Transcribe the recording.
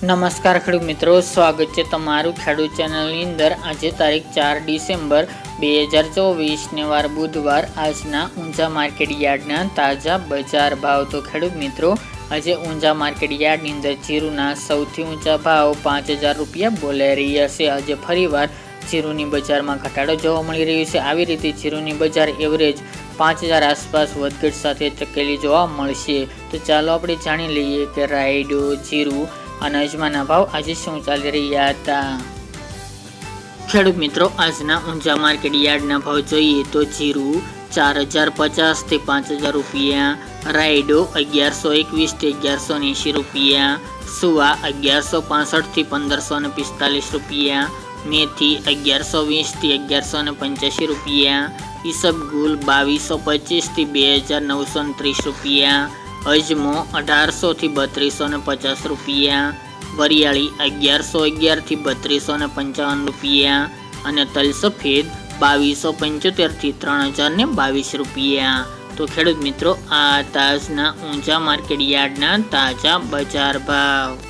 નમસ્કાર ખેડૂત મિત્રો, સ્વાગત છે તમારું ખેડૂત ચેનલની અંદર. આજે તારીખ ચાર ડિસેમ્બર બે હજાર ચોવીસને વાર બુધવાર આજના ઊંઝા માર્કેટ યાર્ડના તાજા બજાર ભાવ. તો ખેડૂત મિત્રો, આજે ઊંઝા માર્કેટ યાર્ડની અંદર જીરુના સૌથી ઊંચા ભાવ પાંચ હજાર રૂપિયા બોલાઈ રહ્યા છે. આજે ફરીવાર જીરુની બજારમાં ઘટાડો જોવા મળી રહ્યો છે. આવી રીતે જીરુની બજાર એવરેજ પાંચ હજાર આસપાસ વધઘટ સાથે ટકેલી જોવા મળશે. તો ચાલો આપણે જાણી લઈએ કે રાયડો, જીરું અને ભાવ આજે શું ચાલી રહ્યા હતા? ખેડૂત મિત્રો, આજના ઊંઝા માર્કેટ યાર્ડના ભાવ જોઈએ તો જીરું ચાર હજાર પચાસથી પાંચ હજાર રૂપિયા, રાયડો અગિયારસો એકવીસથી અગિયારસો એંશી રૂપિયા, સુવા અગિયારસો પાસઠથી પંદરસો ને પિસ્તાલીસ રૂપિયા, મેથી અગિયારસો વીસથી અગિયારસો ને પંચ્યાસી રૂપિયા, ઈસબગુલ બાવીસો પચીસથી બે હજાર નવસો ત્રીસ રૂપિયા અજમો અઢારસોથી બત્રીસો ને પચાસ રૂપિયા, વરિયાળી અગિયારસો અગિયારથી બત્રીસો ને પંચાવન રૂપિયા અને તલ સફેદ બાવીસો પંચોતેરથી ત્રણ હજાર ને બાવીસ રૂપિયા. તો ખેડૂત મિત્રો, આ તાજના ઊંચા માર્કેટ યાર્ડના તાજા બજાર ભાવ.